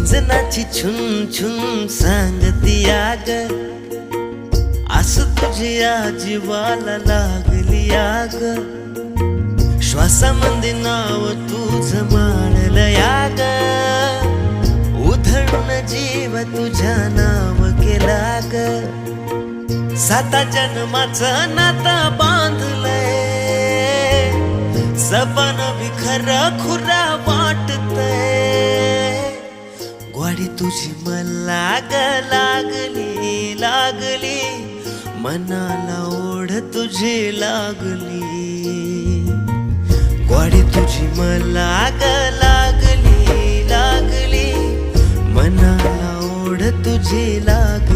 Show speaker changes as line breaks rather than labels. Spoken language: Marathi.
इंजनाची छुन छुन सांगती आग. आस तुझ्या जीवाला लागली आग. श्वासामध्ये नाव तुझ मानल याग. उधळून जीव तुझ्या नाव केला ग साता जन्माचा नाता बांधलंय. सपन विखर खुरा वाटतय ग्वाडी तुझी मला ग लागली लागली. मनाला ओढ तुझी लागली. ग्वाडी तुझी मला ग लागली लागली. मनाला ओढ तुझी लागली